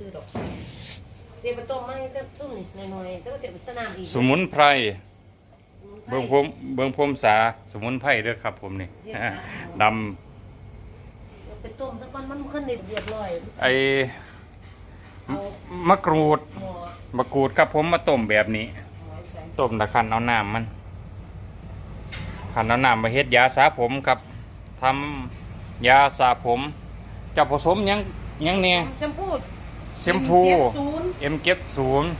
ซื้อดอกเดี๋ยวไปต้มมาให้เต้ตุ้มนี่หน่อยๆเต้าจะไปสนามอีกสมุนไพร เบิ่งพรมเบิ่งพรมสาสมุนไพรเด้อครับผมนี่ดำไปต้มสักวันมันขึ้นเรียบร้อยไอ้เอามะกรูดหม้อมะกรูดครับผมมาต้มแบบนี้ หม้อใส่ต้มตะคันเอาน้ำมันคันเอาน้ำมาเฮ็ดยาสระผมครับทำยาสระผม จะผสมหยังหยังเนี่ยแชมพู แชมพูเจ็ดศูนย์เอ็มเก็บศูนย์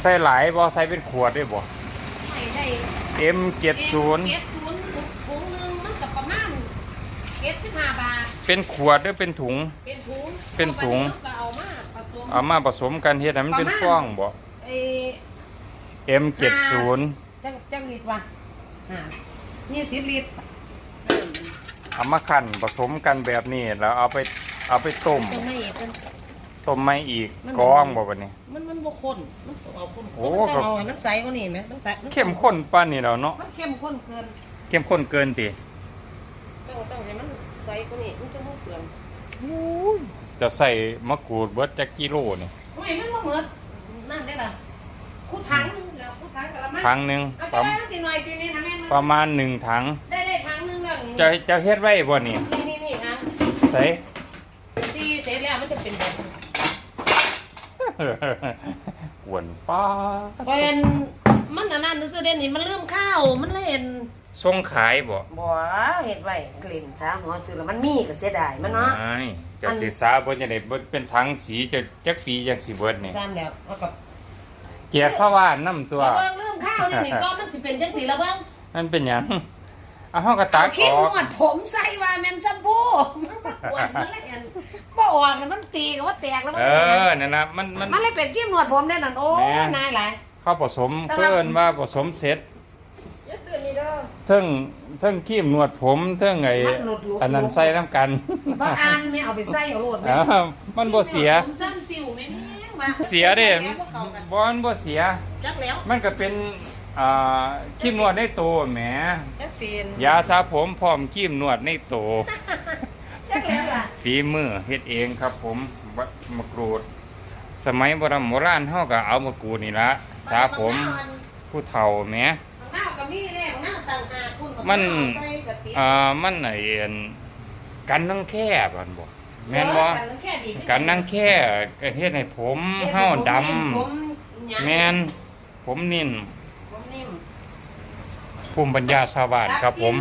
ใส่หลายบ่ใส่เป็นขวดได้บ่ให้ได้เอ็มเก็บศูนย์เจ็ดศูนย์ถุงหนึงมันก็ประมาณเจ็ดสิบห้าบาท เป็นขวดหรือเป็นถุง เป็นถุง เป็นถุงก็เอามาผสมเอามาผสมกันเฮ็ดให้มันเป็นประมาณฟองบ่ไอ้เอ็มเก็บศูนย์จังจังลิตรวะห้ายี่สิบลิตรเอามาคั่นผสมกันแบบนี้แล้วเอาไป เอาไปต้มจังไม่เป็น ต้มไม่อีกมันกรองบ่บัดนี้ มันมันบ่ข้นมันต้องเอาข้นโอ้ มันต้องก็เอาให้มันใสกว่านี้ไหมมันใสนเข้มข้นปานนี้แล้วเนาะมันเข้มข้นเกินเข้มข้นเกินติต้องต้องให้มันใสกว่านี้มันจะบ่เปลืองจะใส่มะกรูดเบิดจักกิโลนี่โอ้ยมันบ่เหมือนนั่นได้ล่ะคู่ถังหนึงแล้วคู่ถังกะละมังถังหนึงเอาปจะระได้มันสิหน่อยกินนี่ทำแม่นประมาณหนึ่งถัง ได้ได้ถังหนึงแล้วนี่จะจะเฮ็ดไว้บ่นี่นี่นี่นี่ฮะใส่ตีเสร็ จแล้วมันจะเป็นแบบกวนป้าเป็นมันอันนั้นซื่อๆเด่นนี่มันลืมข้าวมันเลยเห็นส่งขายบ่บ่เฮ็ดไว้กลิ่นสามหัวซื้อแล้วมันมีก็เสียดายมันเนาะไม่จะอันสิสาบ่จะได้เบิดเป็นถังสีจะจักปีจักสิเบิดนี่ซ้ำแล้วแล้วก็แกสว่านน้ำตัวระเบิงลืมข้าวนี่นี่ก็มันสิเป็นจังสีระเบิงมันเป็นหยัง เอาเฮาก็ตัเอากคิอดอกนวดผมใส่ว่าแม่นแชมพูมันบ่ควรมันเลยอันบ่ออกน่ะมันตีก็ว่าแตกแล้วมันเอเป็นยังไงอนั่นน่ะมันมัน มันเลยเป็นคิ้นวดผมได้นั่นโอ้แม่ นายหลาย เขาผสมเพิ่นว่าผสมเสร็จอย่าตื่นนี่เด้อเทิงเทิงครีมนวดผมเทิงไอ้มันหลุดหลุด อันนั้นใส่น้ำกันบ่อ่านแม่เอาไปใส่เอาโลดแม่อ้าวมันบ่เสีย ผมสั้นสิวแม่แม่งมาเสียเด้สีพวกเขากันบ่มันบ่เสีย จักแล้วมันก็เป็น อ่าครีมนวดในตัวแหมจักซีนยาสระผมพร้อมครีมนวดในตัวจักแล้วล่ะฝีมือเฮ็ดเองครับผมบักมะกรูด สมัยโบราณโบราณเฮาก็เอามะกรูดนี่ละสระผมผู้เฒ่าแหมข้างหน้าก็มีแล้วข้างหน้าต่างหากคุณมันใส่กะติอ่ามันไอ้อันกันนังแค่บันบ่แม่นบ่เออกันแค่ดีกันนังแค่ก็เฮ็ดให้ผมเฮาดำผมหยังแม่นผมนิ่มผมนิ่ม ภูมิปัญญาชาวบ้านครับผม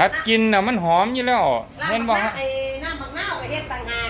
รักกินนัดกินน่ะมันหอมอยู่แล้วน้ำเห็นบับ่กหน้าฮะ ไอ้น้ำบักหน้าวก็เฮ็ดต่างหากน้